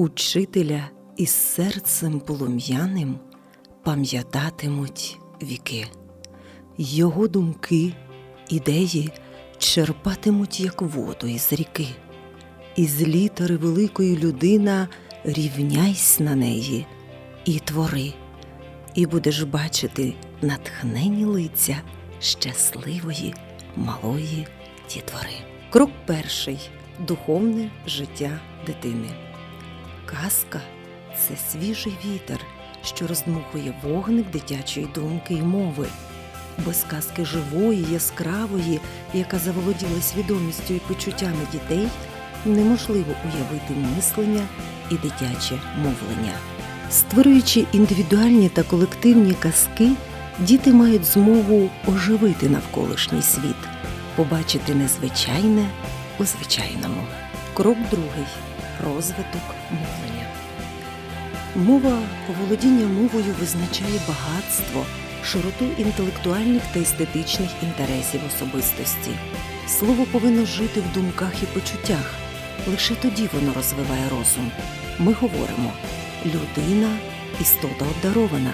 Учителя із серцем полум'яним пам'ятатимуть віки. Його думки, ідеї черпатимуть, як воду із ріки. Із літери великої людина рівняйсь на неї і твори, і будеш бачити натхнені лиця щасливої малої дітвори. Крок перший духовне життя дитини. Казка це свіжий вітер, що роздмухує вогник дитячої думки і мови. Без казки живої, яскравої, яка заволоділа свідомістю і почуттями дітей, неможливо уявити мислення і дитяче мовлення. Створюючи індивідуальні та колективні казки, діти мають змогу оживити навколишній світ, побачити незвичайне у звичайному. Крок другий розвиток мовлення. Мова володіння мовою визначає багатство, широту інтелектуальних та естетичних інтересів особистості. Слово повинно жити в думках і почуттях. Лише тоді воно розвиває розум. Ми говоримо людина істота обдарована.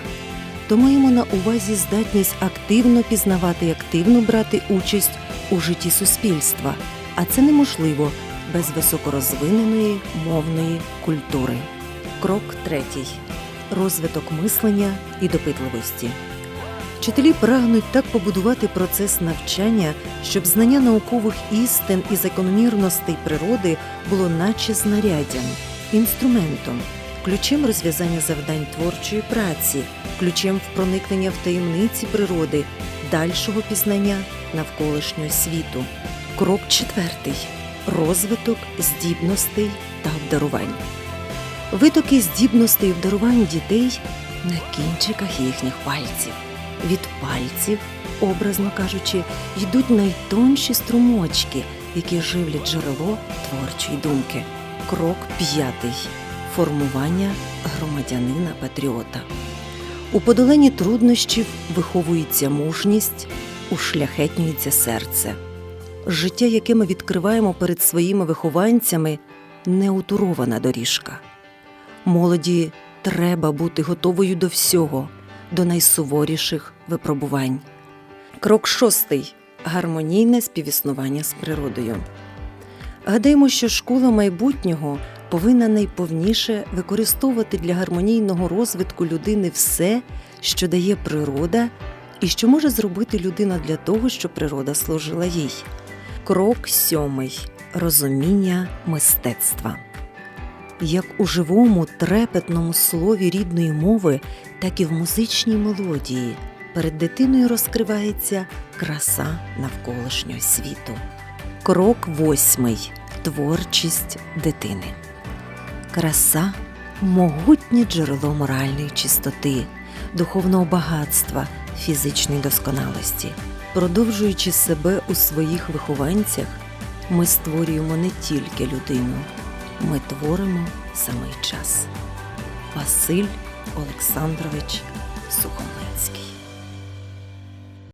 То маємо на увазі здатність активно пізнавати і активно брати участь у житті суспільства, а це неможливо без високорозвиненої мовної культури. Крок третій розвиток мислення і допитливості. Вчителі прагнуть так побудувати процес навчання, щоб знання наукових істин і закономірностей природи було наче знаряддям, інструментом, ключем розв'язання завдань творчої праці, ключем в проникнення в таємниці природи, дальшого пізнання навколишнього світу. Крок четвертий розвиток здібностей та обдарувань. Витоки здібностей і обдарувань дітей на кінчиках їхніх пальців. Від пальців, образно кажучи, йдуть найтонші струмочки, які живлять джерело творчої думки. Крок п'ятий формування громадянина патріота. У подоланні труднощів виховується мужність, ушляхетнюється серце. Життя, яке ми відкриваємо перед своїми вихованцями, неутурована доріжка. Молоді треба бути готовою до всього, до найсуворіших випробувань. Крок шостий гармонійне співіснування з природою. Гадаємо, що школа майбутнього повинна найповніше використовувати для гармонійного розвитку людини все, що дає природа, і що може зробити людина для того, щоб природа служила їй. Крок сьомий розуміння мистецтва. Як у живому трепетному слові рідної мови, так і в музичній мелодії перед дитиною розкривається краса навколишнього світу. Крок восьмий творчість дитини. Краса могутнє джерело моральної чистоти, духовного багатства, фізичної досконалості. Продовжуючи себе у своїх вихованцях, ми створюємо не тільки людину, ми творимо самий час. Василь Олександрович Сухомлинський